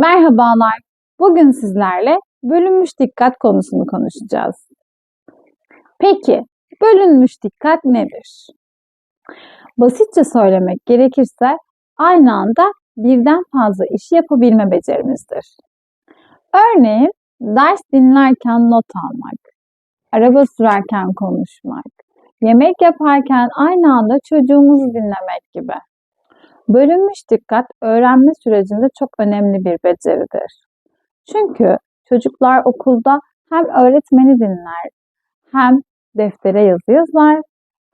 Merhabalar. Bugün sizlerle bölünmüş dikkat konusunu konuşacağız. Peki, bölünmüş dikkat nedir? Basitçe söylemek gerekirse aynı anda birden fazla işi yapabilme becerimizdir. Örneğin ders dinlerken not almak, araba sürerken konuşmak, yemek yaparken aynı anda çocuğumuzu dinlemek gibi. Bölünmüş dikkat öğrenme sürecinde çok önemli bir beceridir. Çünkü çocuklar okulda hem öğretmeni dinler, hem deftere yazı yazar,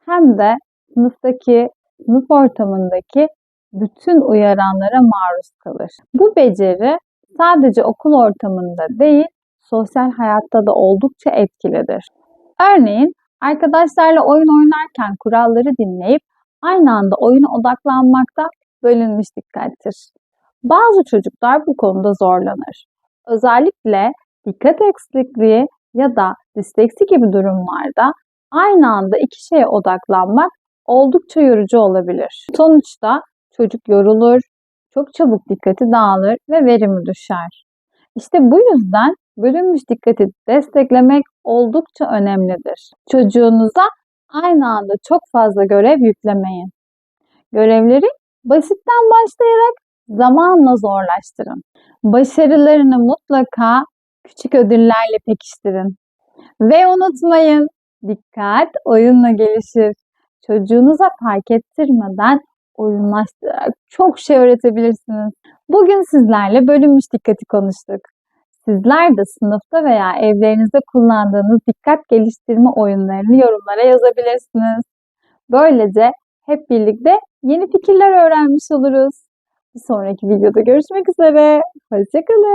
hem de sınıftaki, sınıf ortamındaki bütün uyaranlara maruz kalır. Bu beceri sadece okul ortamında değil, sosyal hayatta da oldukça etkilidir. Örneğin arkadaşlarla oyun oynarken kuralları dinleyip aynı anda oyuna odaklanmakta bölünmüş dikkattir. Bazı çocuklar bu konuda zorlanır. Özellikle dikkat eksikliği ya da disleksi gibi durumlarda aynı anda iki şeye odaklanmak oldukça yorucu olabilir. Sonuçta çocuk yorulur, çok çabuk dikkati dağılır ve verimi düşer. İşte bu yüzden bölünmüş dikkati desteklemek oldukça önemlidir. Çocuğunuza aynı anda çok fazla görev yüklemeyin. Görevleri basitten başlayarak zamanla zorlaştırın. Başarılarını mutlaka küçük ödüllerle pekiştirin. Ve unutmayın, dikkat oyunla gelişir. Çocuğunuza fark ettirmeden oyunlaştırarak çok şey öğretebilirsiniz. Bugün sizlerle bölünmüş dikkati konuştuk. Sizler de sınıfta veya evlerinizde kullandığınız dikkat geliştirme oyunlarını yorumlara yazabilirsiniz. Böylece hep birlikte yeni fikirler öğrenmiş oluruz. Bir sonraki videoda görüşmek üzere. Hoşçakalın.